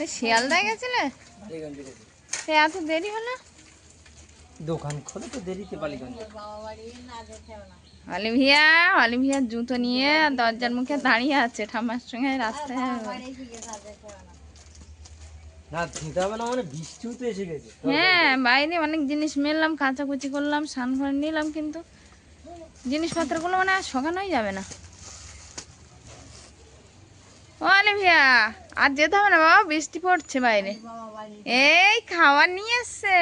তো শিয়ালদায় গেছিলে? সে এত দেরি হলো? দোকান খোলে তো দেরিতে বালিগঞ্জে। অলিভিয়া অলিভিয়ার জুতো নিয়ে দরজার মুখে দাঁড়িয়ে আছে ঠাম্মার সঙ্গে রাস্তায় মানে হ্যাঁ বাইরে অনেক জিনিস মেললাম কাচাকুচি করলাম স্নান করে নিলাম কিন্তু জিনিসপত্রগুলো মানে আর শোকানোই যাবে না। ও অলিভিয়া আর যেতে হবে না বাবা বৃষ্টি পড়ছে বাইরে। এই খাবার নিয়ে এসছে।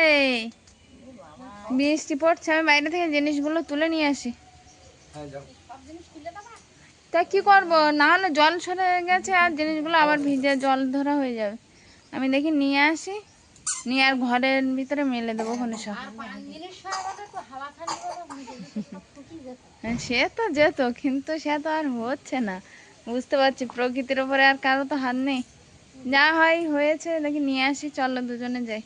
বৃষ্টি পড়ছে আমি বাইরে থেকে জিনিসগুলো তুলে নিয়ে আসি। তা কি করব? না হলে জল সরে গেছে আর জিনিসগুলো আবার ভিজে জল ধরা হয়ে যাবে। আমি দেখি নিয়ে আসি নিয়ে আর ঘরের ভিতরে মেলে দেবো ওখানে সব। হ্যাঁ, সে তো যেত কিন্তু সে তো আর হচ্ছে না। বুঝতে পারছি, প্রকৃতির ওপরে আর কারও তো হাত নেই। যা হয় হয়েছে, দেখি নিয়ে আসি, চলো দুজনে যাই।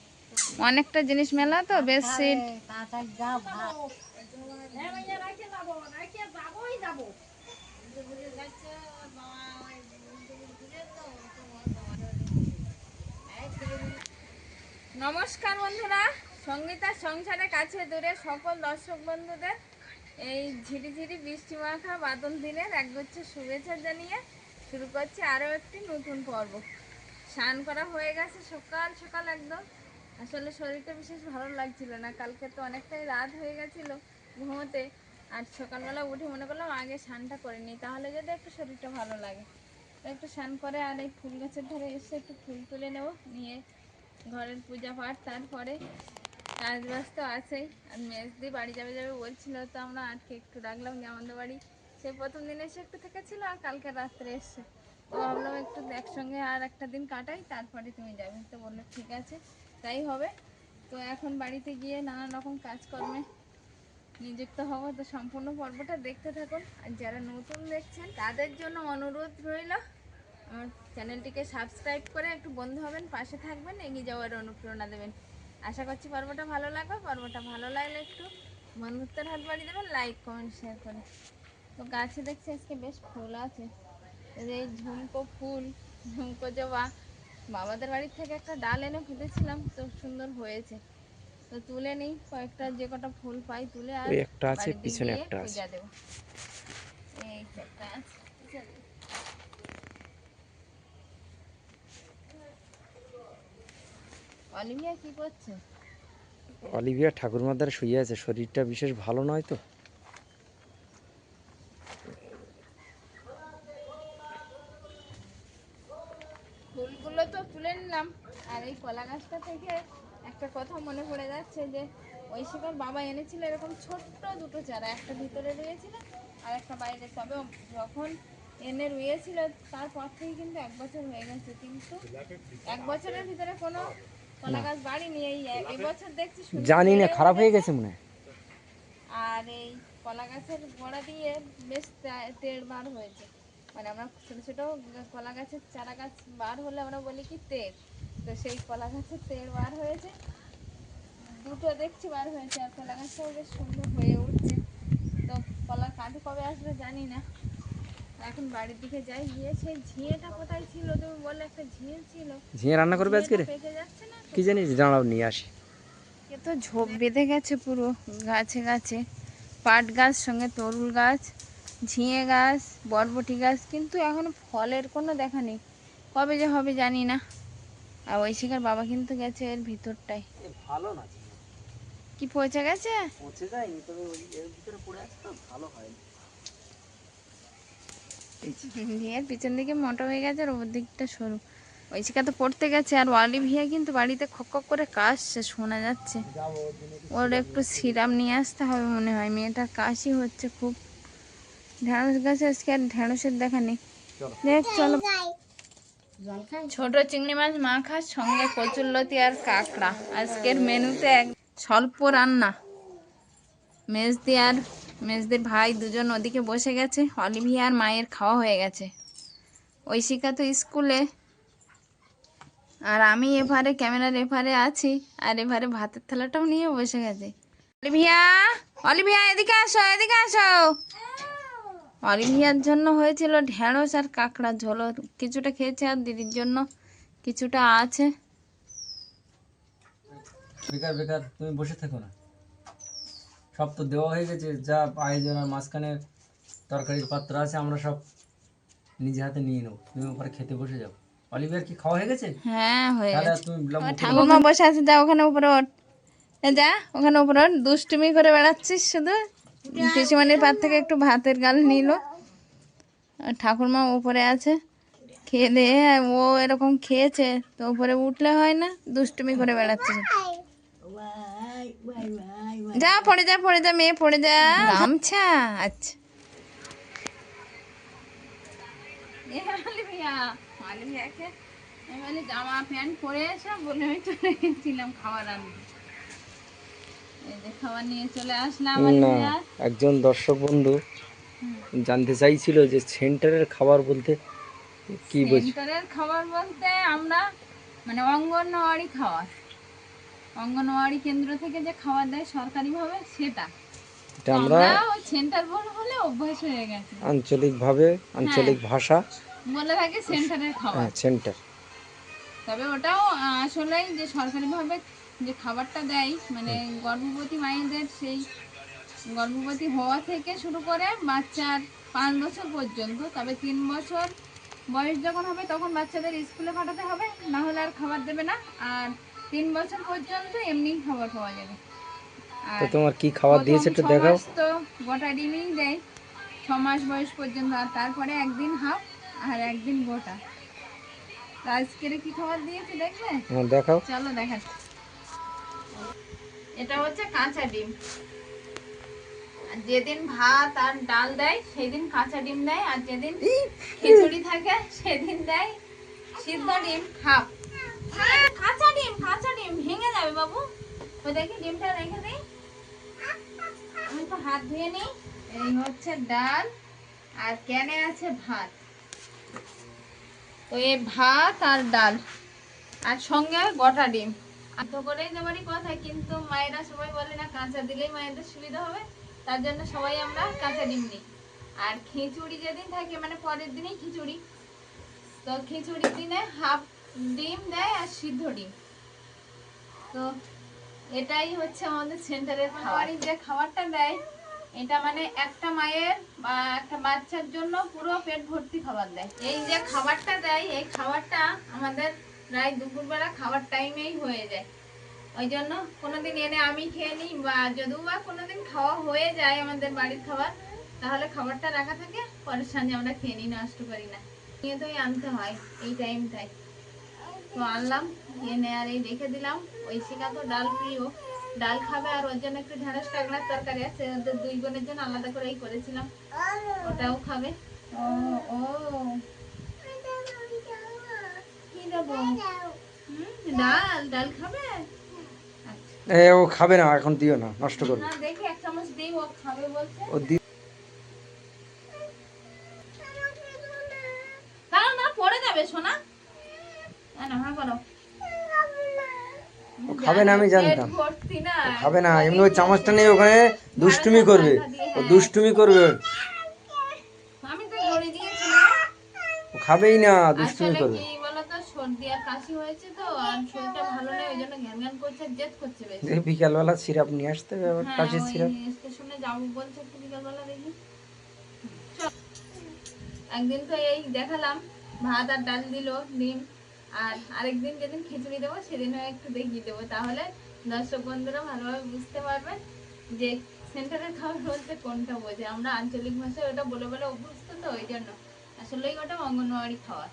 অনেকটা জিনিস মেলা তো, বেডশিট। নমস্কার বন্ধুরা সঙ্গীতা সংসারের কাছে দূরে সকল দর্শক বন্ধুদের এই ঝিরিঝিরি বৃষ্টি মাখা বাদল দিনের একগুচ্ছ শুভেচ্ছা জানিয়ে শুরু করছি আরও একটি নতুন পর্ব। স্নান করা হয়ে গেছে সকাল সকাল একদম। আসলে শরীরটা বিশেষ ভালো লাগছিল না। কালকে তো অনেকটাই রাত হয়ে গেছিল ঘুমোতে, আর সকালবেলা উঠে মনে করলাম আগে স্নানটা করে নিই, তাহলে যদি একটু শরীরটা ভালো লাগে। একটু স্নান করে আর এই ফুল গাছের ধারে এসে একটু ফুল তুলে নেব, নিয়ে ঘরের পূজা পাঠ, তারপরে কাজ বাজ তো আছেই। আর মেজদি বাড়ি যাবে যাবে বলছিল তো আমরা আজকে একটু রাখলাম আমাদের বাড়ি। সে প্রথম দিন এসে একটু থেকেছিল আর কালকে রাত্রে এসছে তো ভাবলাম একটু একসঙ্গে আর একটা দিন কাটাই, তারপরে তুমি যাবে। তো বলল, ঠিক আছে, তাই হবে। তো এখন বাড়িতে গিয়ে নানান রকম কাজকর্মে নিযুক্ত হব। তো সম্পূর্ণ পর্বটা দেখতে থাকুন। আর যারা নতুন দেখছেন, তাদের জন্য অনুরোধ রইল, আমার চ্যানেলটিকে সাবস্ক্রাইব করে একটু বন্ধু হবেন, পাশে থাকবেন, এগিয়ে যাওয়ার অনুপ্রেরণা দেবেন। আশা করছি পর্বটা ভালো লাগবে। পর্বটা ভালো লাগলে একটু বন্ধুত্বের হাত বাড়িয়ে দেবেন লাইক কমেন্ট শেয়ার করে তো গাছে দেখছি আজকে বেশ ফুল আছে। এই ঝুমকো ফুল ঝুমকো জবা। বাবাদের বাড়ির থেকে একটা ডাল এনে পুঁতেছিলাম তো সুন্দর হয়েছে। তো তুলে নিই কয়েকটা যে কটা ফুল পাই তুলে আর একটা আছে, পিছনে একটা আছে। পূজা দেবো। এই একটা আছে পূজা দেবো। অলিভিয়া কি করছে? অলিভিয়া ঠাকুরমার দ্বারা শুয়ে আছে শরীরটা বিশেষ ভালো নয় তো? ফুলগুলো তো তুলে নিলাম আর এই কলা গাছটা থেকে একটা কথা মনে পড়ে যাচ্ছে যে ওই শিকার বাবা এনেছিল এরকম ছোট্ট দুটো চারা একটা ভিতরে রয়েছিল আর একটা বাইরে। তবে যখন এনে রুয়েছিল তারপর থেকে কিন্তু এক বছর হয়ে গেছে কিন্তু এক বছরের ভিতরে কোনো জানি না খারাপ হয়ে গেছে মনে আর এই কলা গাছের গোড়া দিয়ে বেশ তেড় বার হয়েছে। মানে আমরা ছোট ছোট কলা গাছের চারা গাছ বার হলে আমরা বলি কি তেড় তো সেই কলা গাছের তেড় বার হয়েছে। দুটো দেখছি বার হয়েছে আর কলা গাছটাও বেশ সুন্দর হয়ে উঠছে। তো কলা কাঁধে কবে আসবে জানি না। এখন বাড়ির দিকে যাই গিয়ে সেই ঝিঁয়েটা কোথায় ছিল তুমি বললে একটা ঝিঁয়ে ছিল। ঝিঙে রান্না করবে আজকে রে? ঝিঁয়েটা পেকে যাচ্ছে না কি জানিস? দাঁড়াও নিয়ে আসি। এ তো ঝোপ বেঁধে গেছে পুরো গাছে গাছে। পাট গাছ সঙ্গে তরুল গাছ ঝিঙে গাছ বরবটি গাছ কিন্তু এখনও ফলের কোনো দেখা নেই। কবে যে হবে জানি না। আর ওই শিকার বাবা কিন্তু গেছে এর ভিতরটাই ভালো না কি পচে গেছে? পচে যায়নি তবে ওই এর ভিতরে পড়ে আছে তো ভালো হয় এর পিছন দিকে মোটা হয়ে গেছে আর ওর দিকটা সরু। ওই শিকার তো পড়তে গেছে আর অলিভিয়া কিন্তু বাড়িতে খক খক করে কাশছে শোনা যাচ্ছে। ওর একটু সিরাপ নিয়ে আসতে হবে মনে হয়। মেয়েটার কাশি হচ্ছে খুব। ঢেঁড়স গাছে আজকে আর ঢেঁড়সের দেখা নেই। চলো। দেখ চলো। ছোট চিংড়ি মাছ মাখা সঙ্গে কচুরলতি আর কাঁকড়া। আজকের মেনুতে এক স্বল্প রান্না। মেজদি আর মেজদির ভাই দুজন ওদিকে বসে গেছে। অলিভিয়া আর মায়ের খাওয়া হয়ে গেছে। ঐশিকা তো স্কুলে। আর আমি এপারে ক্যামেরার এপারে আছি। আর এপারে ভাতের থালাটাও নিয়ে বসে গেছে। অলিভিয়া! অলিভিয়া, এদিকে আসো এদিকে আসো। অলিভিয়ার জন্য হয়েছিল ঢেঁড়স আর কাঁকড়া ঝোল। কিছুটা খেয়েছে আর দিদির জন্য কিছুটা আছে। বেকার বেকার, তুমি বসে থেকো না। সব তো দেওয়া হয়ে গেছে যা আয়োজন আর মাঝখানে তরকারির পাত্র আছে আমরা সব নিজে হাতে নিয়ে নেব। তুমি ওপরে খেতে বসে যাও। অলিভিয়ার কি খাওয়া হয়ে গেছে? হ্যাঁ হয়ে তাহলে গেছে। ঠাকুমা বসে আছে যা ওখানে উপরে ওঠ। এ যা ওখানে উপরে ওঠ। দুষ্টুমি করে বেড়াচ্ছিস শুধু? পিসিমানির পার থেকে একটু ভাতের গাল নিল। আর ঠাকুরমা উপরে আছে। খেয়ে দিয়ে ও এরকম খেয়েছে তো উপরে উঠলে হয় না? দুষ্টুমি করে বেড়াচ্ছে। যা পড়ে যা পড়ে যা মেয়ে পড়ে যা। গামছা আচ্ছা। জামা প্যান্ট পরে এসে বলে আমি চলে গেছিলাম খাবার আনতে। না একজন দর্শক বন্ধু জানতে চাইছিল যে সেন্টারের খাবার বলতে কি বোঝ সেন্টারের খাবার বলতে আমরা মানে অঙ্গনওয়াড়ি খাবার অঙ্গনওয়াড়ি কেন্দ্র থেকে যে খাবার দেয় সরকারিভাবে সেটা। এটা আমরা সেন্টার বল হলে অভ্যাস হয়ে গেছে। আঞ্চলিকভাবে আঞ্চলিক ভাষা বলে থাকে সেন্টারের খাবার। হ্যাঁ সেন্টার। তবে ওটাও আহ, আসলেই যে সরকারিভাবে যে খাবারটা দেয় মানে গর্ভবতী মায়েদের সেই গর্ভবতী হওয়া থেকে শুরু করে বাচ্চার পাঁচ বছর পর্যন্ত তবে তিন বছর বয়স যখন হবে তখন বাচ্চাদের স্কুলে পাঠাতে হবে না হলে আর খাবার দেবে না। আর তিন বছর পর্যন্ত এমনি খাবার পাওয়া যাবে। তো তোমার কি খাবার দিয়েছে একটু দেখাও। তো গোটা ডিমই দেয়। ছ মাস বয়স পর্যন্ত আর তারপরে একদিন হাফ আর একদিন গোটা। আজকের কি খাবার দিয়েছে দেখবে হ্যাঁ দেখাও। চলো দেখাচ্ছি এটা হচ্ছে কাঁচা ডিম। আর যেদিন ভাত আর ডাল দেয় সেদিন কাঁচা ডিম দেয় আর যেদিন খিচুড়ি থাকে সেদিন দেয় সিদ্ধ ডিম হাফ। কাঁচা ডিম কাঁচা ডিম। ভেঙে যাবে বাবু। ওই দেখি ডিমটা রেখে দিই। আমি তো হাত ধুয়ে নিই। এই হচ্ছে ডাল, আর ক্যানে আছে ভাত। তো এই ভাত আর ডাল। আর সঙ্গে গোটা ডিম। তো করেই দেবারই কথা, কিন্তু মায়েরা সবাই বলে না, কাঁচা দিলেই মায়েদের সুবিধা হবে। তার জন্য সবাই আমরা কাঁচা ডিম নিই। আর খিচুড়ি যেদিন থাকে মানে পরের দিনেই খিচুড়ি। তো খিচুড়ির দিনে হাফ ডিম দেয় আর সিদ্ধ ডিম। তো এটাই হচ্ছে আমাদের সেন্টারের খাবারই যে খাবারটা দেয়, এটা মানে একটা মায়ের বা একটা বাচ্চার জন্য পুরো পেট ভর্তি খাবার দেয়। এই যে খাবারটা দেয়, এই খাবারটা আমাদের প্রায় দুপুরবেলা খাবার টাইমেই হয়ে যায়। ওই জন্য কোনোদিন এনে আমি খেয়ে নিই বা যদিও বা কোনোদিন খাওয়া হয়ে যায় আমাদের বাড়ির খাবার, তাহলে খাবারটা রাখা থাকে, পরের সঙ্গে আমরা খেয়ে নিই, নষ্ট করি না। নিয়ে তোই আনতে হয়, এই টাইমটাই তো আনলাম এনে আর এই রেখে দিলাম। ওই শিকা তো ডাল প্রিয়। ডাল খাবে আর ওর জন্য একটু ঢেঁড়স টাকলার তরকারি আছে। ওদের দুই বোনের জন্য আলাদা করেই করেছিলাম। ওটাও খাবে। ও ও। কি দেবো? ডাল ডাল খাবে। এ ও খাবে না এখন দিও না নষ্ট করবে। না দেখি এক চামচ দিই ও খাবে বলছে। ও দি না না পড়ে যাবে সোনা। ও খাবে না আমি জানতাম। খাবে না এমনি ওই চামচটা নিয়ে ওখানে দুষ্টুমি করবে। ও দুষ্টুমি করবে। ও খাবেই না দুষ্টুমি করবে। বিকালবেলা সিরাপ নিয়ে আসতে হবে আবার হ্যাঁ, কাশির সিরাপ। একদিন তো এই দেখালাম ভাত আর ডাল দিল ডিম। আর আরেকদিন যেদিন খিচুড়ি দেবো, সেদিনও একটু দেখিয়ে দেবো। তাহলে দর্শক বন্ধুরা ভালোভাবে বুঝতে পারবেন যে সেন্টারের খাবার বলতে কোনটা বোঝে। আমরা আঞ্চলিক ভাষায় ওটা বলে বলে অভ্যস্ত তো, ওই জন্য। আসলেই ওটা অঙ্গনওয়াড়ি খাবার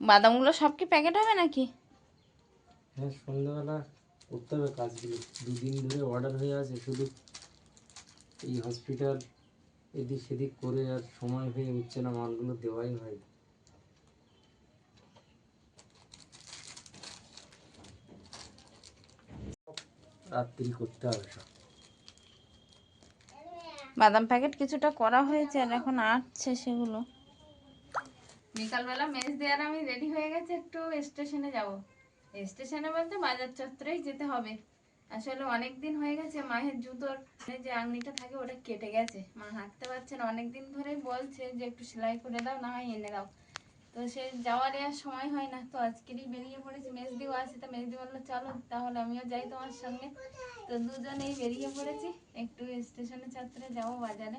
বাদামগুলো সব কি প্যাকেট হবে নাকি? হ্যাঁ সন্ধ্যাবেলা করতে হবে কাজগুলো। দুদিন ধরে অর্ডার হয়ে আছে, শুধু এই হসপিটাল এদিক সেদিক করে আর সময় হয়ে উঠছে না মালগুলো দেওয়াই হয় না। রাত্রি করতে হবে সব বাদাম প্যাকেট কিছুটা করা হয়েছে আর এখন আটছে সেগুলো। বিকালবেলা মেজ দেওয়ার আমি রেডি হয়ে গেছে একটু স্টেশনে যাব। স্টেশনে বলতে বাজার চত্বরেই যেতে হবে। আসলে অনেক দিন হয়ে গেছে, মায়ের জুতোর যে আংনিটা থাকে ওটা কেটে গেছে। মা হাঁটতে পারছে না অনেক দিন ধরেই বলছে যে একটু সেলাই করে দাও, না হয় এনে দাও। তো সে যাওয়ার আর সময় হয় না, তো আজকেরই বেরিয়ে পড়েছি, মেজদিও আছে, তো মেজদি বলল, চলো তাহলে আমিও যাই তোমার সঙ্গে। তো দুজনেই বেরিয়ে পড়েছি, একটু স্টেশনে চাত্রে যাব বাজারে।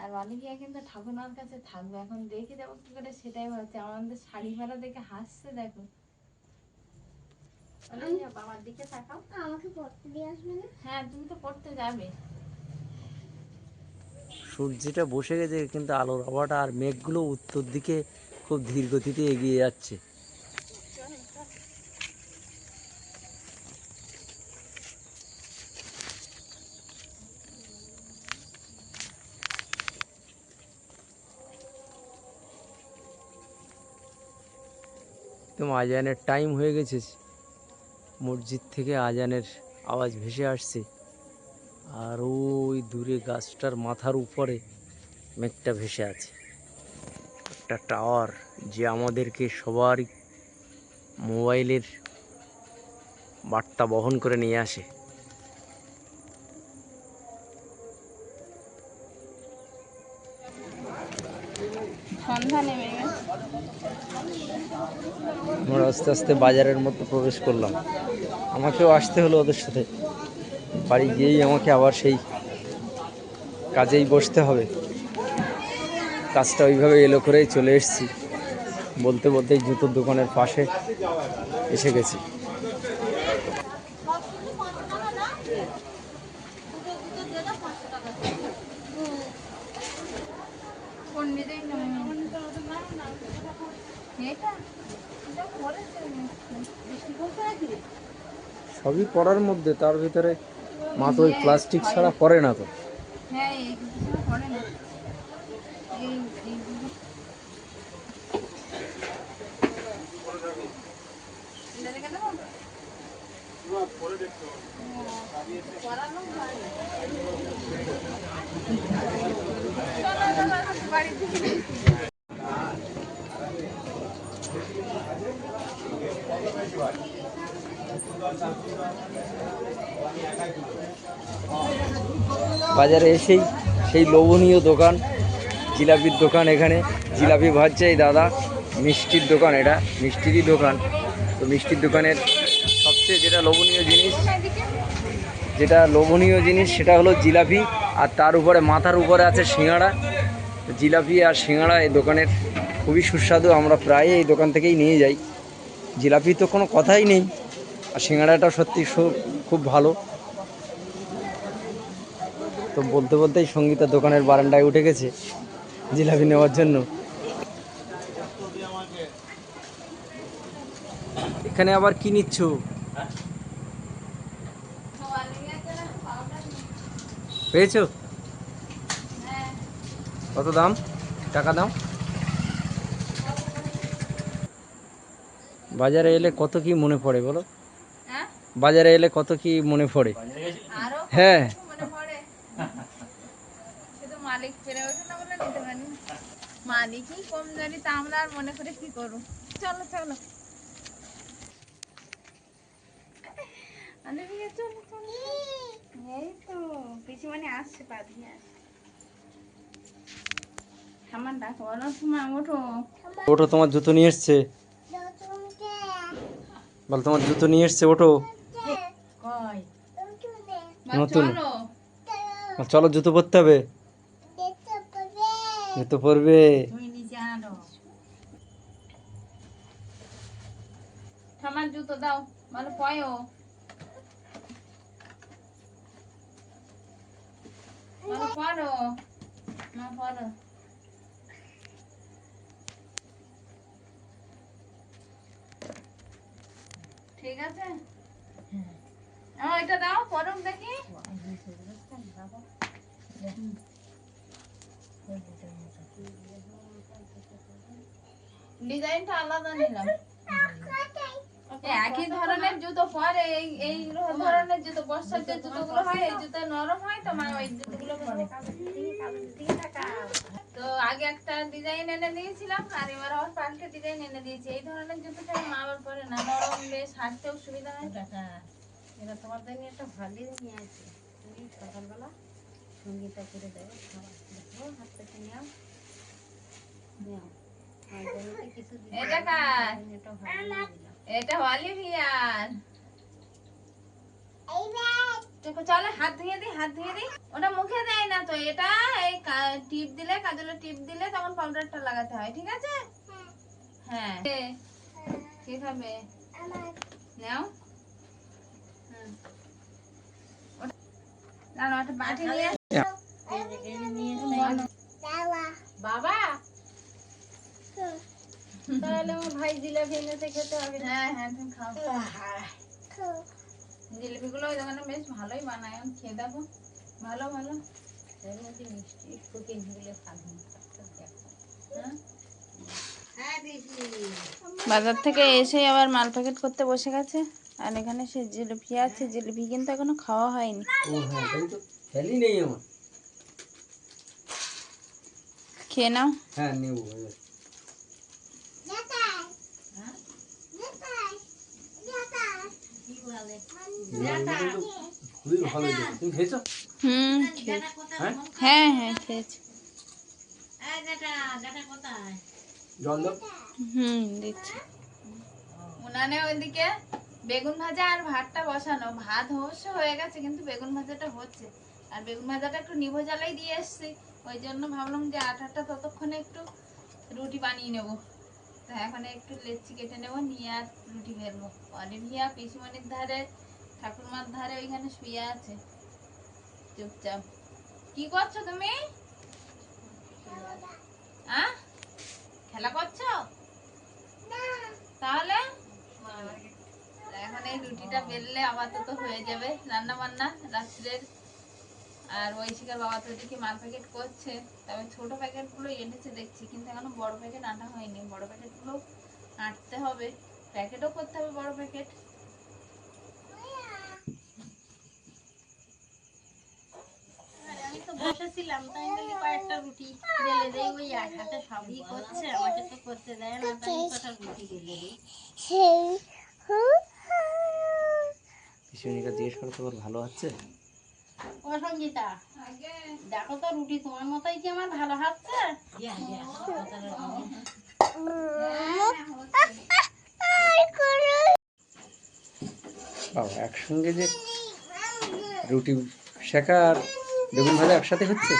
আর অলিভিয়া কিন্তু ঠাকুরমার কাছে থাকবে, এখন দেখে যাব কি করে, সেটাই ভাবছি। আমাদের শাড়ি ভাড়া দেখে হাসছে, দেখো। বাবার দিকে তাকাও। আমাকে পড়তে দিয়ে আসবে না। হ্যাঁ তুমি তো পড়তে যাবে। সূর্যটা বসে গেছে কিন্তু আলোর আবহাওয়াটা আর মেঘগুলো উত্তর দিকে খুব ধীর গতিতে এগিয়ে যাচ্ছে। তো আজানের টাইম হয়ে গেছে। মসজিদ থেকে আজানের আওয়াজ ভেসে আসছে। আর ওই দূরে গাছটার মাথার উপরে মেঘটা ভেসে আছে। একটা টাওয়ার যে আমাদেরকে সবারই মোবাইলের বার্তা বহন করে নিয়ে আসে। আমরা আস্তে আস্তে বাজারের মধ্যে প্রবেশ করলাম। আমাকেও আসতে হলো ওদের সাথে। বাড়ি গিয়েই আমাকে আবার সেই কাজেই বসতে হবে। কাজটা ওইভাবে এলো করেই চলে এসেছি। বলতে বলতেই জুতোর দোকানের পাশে এসে গেছি কোন দিকেই নেমে এটা এটা পড়েছে বৃষ্টি পড়ছে নাকি সবই পড়ার মধ্যে তার ভিতরে মা তো ওই প্লাস্টিক ছাড়া পরে না তো। হ্যাঁ পড়ে ভালো। চলো, চলো, এখন বাড়ি থেকে বেরোচ্ছি। বাজারে এসেই সেই লোভনীয় দোকান, জিলাপির দোকান এখানে। জিলাপি ভাজছে এই দাদা, মিষ্টির দোকান এটা, মিষ্টিরই দোকান। তো মিষ্টির দোকানের সবচেয়ে যেটা লোভনীয় জিনিস, যেটা লোভনীয় জিনিস সেটা হলো জিলাপি, আর তার উপরে, মাথার উপরে আছে সিঙ্গাড়া তো জিলাপি আর সিঙ্গাড়া এই দোকানের খুবই সুস্বাদু, আমরা প্রায় এই দোকান থেকেই নিয়ে যাই। জিলাপি তো কোনো কথাই নেই। আর সিঙ্গাড়াটাও সত্যি খুব ভালো। তো বলতে বলতেই সঙ্গীতা দোকানের বারান্দায় উঠে গেছে, জিলাপি নেওয়ার জন্য। এখানে আবার কি নিচ্ছ? পেয়েছ? কত দাম? টাকা দাম? বাজারে এলে কত কি মনে পড়ে বলো? বাজারে এলে কত কি মনে পড়ে? আরও হ্যাঁ। মনে ওঠে না বলে নিতে পারি মালিকই কম জানি তা আমরা আর মনে করে কি করব? চলো চলো। আরে বিয়ে চলো চলো। এই তো পিসিমণি আসছে পা দিয়ে আমার ডাক বলো সময় ওঠো। ওটো তোমার জুতো নিয়ে এসছে। বল তোমার জুতো নিয়ে এসছে ওটো কই নতুন। চলো। জুতো পরতে হবে। জুতো পরবে। তুমি নিচে আনো আমার জুতো দাও ভালো পয়ো। ভালো পরো না পরো। ঠিক আছে? আলাদা নিলাম। একই ধরনের জুতো পরে, এই ধরনের জুতো বর্ষার যে জুতোগুলো হয়, এই জুতো নরম হয় তো মা ওই জুতোগুলো পরে। তো আগে একটা ডিজাইন এনে দিয়েছিলাম, আর এবার আবার পাল্টে ডিজাইন এনে দিয়েছি। এই ধরনের জুতো মা আবার পরে না, নরম বেশ, হাঁটতেও সুবিধা হয়। এরা তোমার জন্য একটা ভালোই নিয়ে আছে তুমি সকালবেলা সঙ্গীতা করে দেবে খাবার দেখো হাত থেকে নেও। নেও। আর জন্য কিছু এটা কার? এটা ভালোই দিলাম। এটা অলিভিয়ার এই ব্যাগ। দেখো চলো হাত ধুয়ে দিই হাত ধুয়ে দিই ওটা মুখে দেয় না তো এটা এই টিপ দিলে কাজলে টিপ দিলে তখন পাউডারটা লাগাতে হয় ঠিক আছে? হ্যাঁ। এ, কে খাবে নাও হুম। ওটা- দাঁড়াও, একটা বাটি নিয়ে আস। এই যে এই যে নিয়ে এসে দাওয়া বাবা? তাহলে আমার ভাই জিলাপি এনেছে খেতে হবে। হ্যাঁ হ্যাঁ তুমি খাও। জিলিপিগুলো ওই দোকানে বেশ ভালোই বানায় খেয়ে দেখো। ভালো ভালো। মিষ্টি খাব। হ্যাঁ হ্যাঁ দিদি। বাজার থেকে এসেই আবার মাল প্যাকেট করতে বসে গেছে। আর এখানে সে জিলিপি আছে জিলিপি কিন্তু এখনও খাওয়া হয়নি। হ্যাঁ তাই তো খেলি নেই আমার। খেয়ে নাও। হ্যাঁ নেব হ্যাঁ হ্যাঁ? হ্যাঁ খেয়েছি। হুম দিচ্ছি। উনানে ওইদিকে? বেগুন ভাজা আর ভাতটা বসানো। ভাত অবশ্য হয়ে গেছে কিন্তু বেগুন ভাজাটা হচ্ছে। আর বেগুন ভাজাটা একটু নিভো জ্বালাই দিয়ে এসছি। ওই জন্য ভাবলাম যে আটাটা ততক্ষণে একটু রুটি বানিয়ে নেব। তো এখন একটু লেচি কেটে নেব নিয়ে আর রুটি বেরবো অলিভিয়া পিসিমণির ধারে ঠাকুরমার ধারে ওইখানে শুয়ে আছে। চুপচাপ। কি করছ তুমি? খেলা করছ? তাহলে? এখন এই রুটিটা বেললে আপাতত হয়ে যাবে রান্না বান্না রাত্রের। আর ঐশিকার বাবা তো দেখি মাল প্যাকেট করছে। তবে ছোট প্যাকেটগুলো এনেছে দেখছি কিন্তু এখনও বড় প্যাকেট আনা হয়নি। বড় প্যাকেটগুলো আঁটতে হবে। প্যাকেটও করতে হবে বড় প্যাকেট আমি তো বসেছিলাম তাই বলি কয়েকটা রুটি বেলে দেই। ওই এক সবই করছে আমাকে তো করতে দেয় না তাই কটা রুটি বেলে দিই। সেই জিজ্ঞেস করো তোমার ভালো হচ্ছে ও সঙ্গীতা দেখো তো রুটি তোমার মতোই কি আমার ভালো হচ্ছে? বাবা একসঙ্গে যে রুটি শেখা আর বেগুন ভাজা একসাথে হচ্ছে?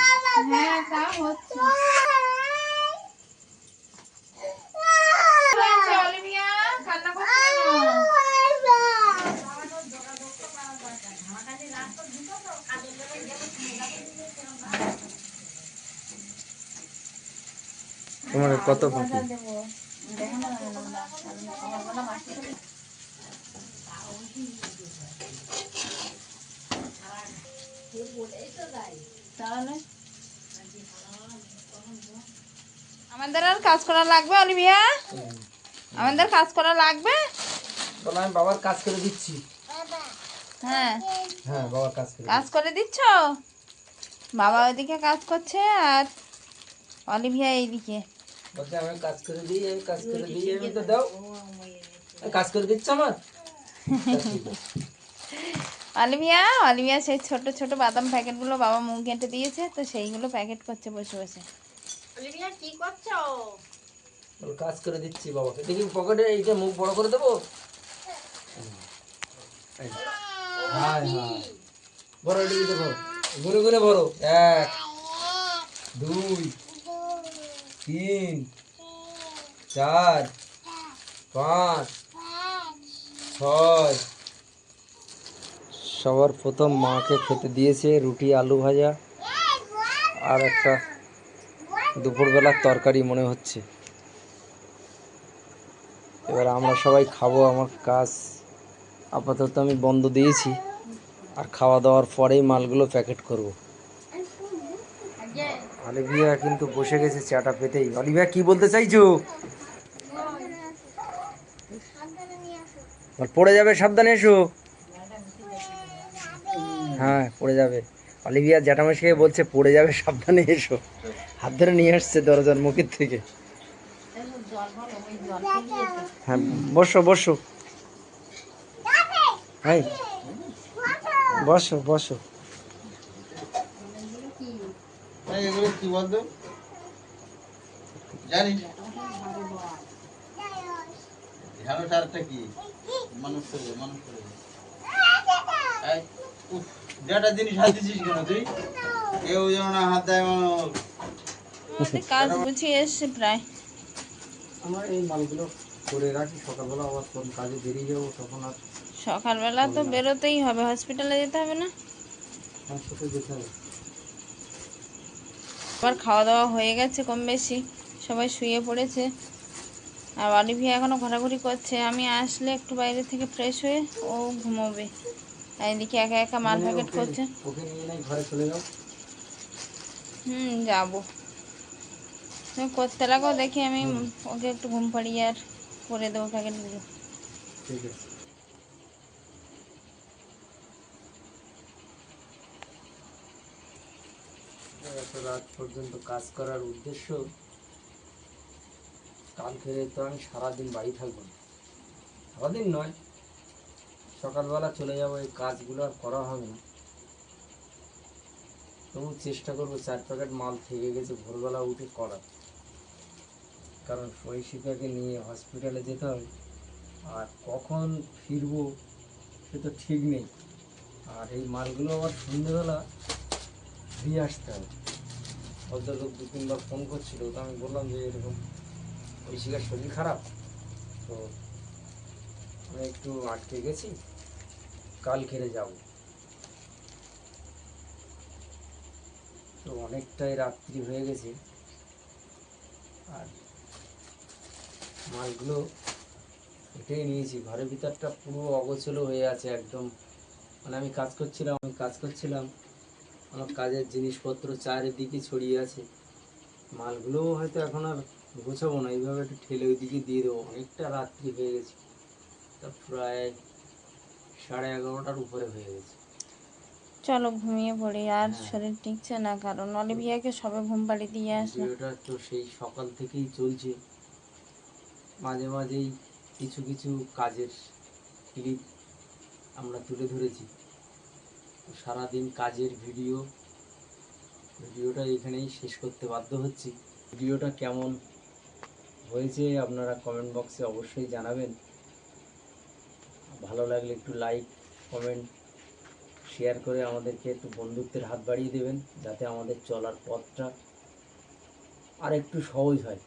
হ্যাঁ তা হচ্ছে হয়েছে, অলিভিয়া কান্না করছ কেন? তোমার কত বাকি আমাদের আর কাজ করা লাগবে অলিভিয়া? আমাদের কাজ করা লাগবে? বলো আমি বাবার কাজ করে দিচ্ছি। হ্যাঁ। হ্যাঁ বাবার কাজ করে কাজ করে দিচ্ছ? বাবা ওইদিকে কাজ করছে আর অলিভিয়া এইদিকে। বলছে আমি কাজ করে দিই আমি কাজ করে দিই আমি তো দাও। কাজ করে দিচ্ছ আমার? অলিভিয়া অলিভিয়া সেই ছোট ছোট বাদাম প্যাকেটগুলো বাবা মুখ ঘেঁটে দিয়েছে তো সেইগুলো প্যাকেট করছে বসে বসে। অলিভিয়া কি করছ? কাজ করে দিচ্ছি বাবাকে। দেখি পকেটে এইটা মুখ বড় করে দেবো? গুনে ভরো এক, দুই, তিন, চার, পাঁচ, ছয়। সবার প্রথম মাকে খেতে দিয়েছে রুটি, আলু ভাজা আর একটা দুপুরবেলার তরকারি মনে হচ্ছে। এবার আমরা সবাই খাব, আমার কাজ আপাতত আমি বন্ধ দিয়েছি। আর খাওয়া দাওয়ার পরেই মালগুলো প্যাকেট করব। অলিভিয়া কিন্তু বসে গেছে, চাটা পেতেই। অলিভিয়া কি বলতে চাইছো? পড়ে যাবে, সাবধানে এসো। হ্যাঁ পড়ে যাবে। অলিভিয়া জ্যাঠামাসিকে বলছে, পড়ে যাবে, সাবধানে এসো। হাত ধরে নিয়ে আসছে দরজার মুখের থেকে। হ্যাঁ বসো বসো। হ্যাঁ বসো বসো। এই এগুলো কি বলতো? জানিস ঢেঁড়স আরটা কি? মানুষ করবে মানুষ এই, যেটা জিনিস হাত দিছিস কেন তুই? কেউ যেন না হাত দেয় মানুষ কাজ গুছিয়ে এসছে প্রায়। আমার এই মালগুলো করে রাখি। সকালবেলা আবার কোন কাজে বেরিয়ে যাব তখন আর সকালবেলা তো বেরোতেই হবে হসপিটালে যেতে হবে না? আবার খাওয়া দাওয়া হয়ে গেছে কম বেশি সবাই শুয়ে পড়েছে। আর অলিভিয়া এখনও ঘোরাঘুরি করছে আমি আসলে একটু বাইরে থেকে ফ্রেশ হয়ে ও ঘুমোবে। আর এদিকে একা একা মাল মানে প্যাকেট করছে। চলে যাও। হুম যাব। তুমি করতে লাগো দেখি আমি ওকে একটু ঘুম পাড়িয়ে আর করে দেবো প্যাকেটগুলো ঠিক আছে এত রাত পর্যন্ত কাজ করার উদ্দেশ্য, কাল কালকে তো আমি সারাদিন বাড়ি থাকব না। সারাদিন নয়, সকালবেলা চলে যাব, এই কাজগুলো আর করা হবে না। তবু চেষ্টা করব চার প্যাকেট মাল থেকে গেছে ভোরবেলা উঠে করার। কারণ শৈশিকাকে নিয়ে হসপিটালে যেতে হবে। আর কখন ফিরবো সে তো ঠিক নেই। আর এই মালগুলো আবার সন্ধ্যেবেলা দিয়ে আসতে হবে। ভদ্রলোক দু তিনবার ফোন করছিল, তো আমি বললাম যে এরকম ঐশিকার শরীর খারাপ, তো আমি একটু আটকে গেছি, কাল খেলে যাব। তো অনেকটাই রাত্রি হয়ে গেছে, আর মালগুলো এটাই নিয়েছি, ঘরের ভিতরটা পুরো অগোছলো হয়ে আছে একদম। মানে আমি কাজ করছিলাম, আমি কাজ করছিলাম আমার কাজের জিনিসপত্র চারিদিকে ছড়িয়ে আছে। মালগুলোও হয়তো এখন আর গোছাবো না এইভাবে একটু ঠেলে ওইদিকে দিয়ে দেবো। অনেকটা রাত্রি হয়ে গেছে। তা প্রায় সাড়ে এগারোটার উপরে হয়ে গেছে। চলো ঘুমিয়ে পড়ি আর হ্যাঁ। শরীর টিকছে না কারণ অলিভিয়াকে সবে ঘুম পাড়ি দিয়ে আসলো ভিডিওটা তো সেই সকাল থেকেই চলছে। মাঝে মাঝেই কিছু কিছু কাজের ক্লিপ আমরা তুলে ধরেছি। সারাদিন কাজের ভিডিও, ভিডিওটা এখানেই শেষ করতে বাধ্য হচ্ছি। ভিডিওটা কেমন হয়েছে আপনারা কমেন্ট বক্সে অবশ্যই জানাবেন। ভালো লাগলে একটু লাইক কমেন্ট শেয়ার করে আমাদেরকে একটু বন্ধুত্বের হাত বাড়িয়ে দেবেন, যাতে আমাদের চলার পথটা আর একটু সহজ হয়।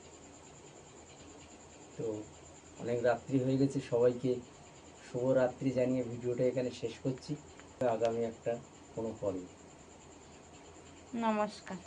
তো অনেক রাত্রি হয়ে গেছে, সবাইকে শুভরাত্রি জানিয়ে ভিডিওটা এখানে শেষ করছি। আগামী একটা কোনো পর্বে। নমস্কার।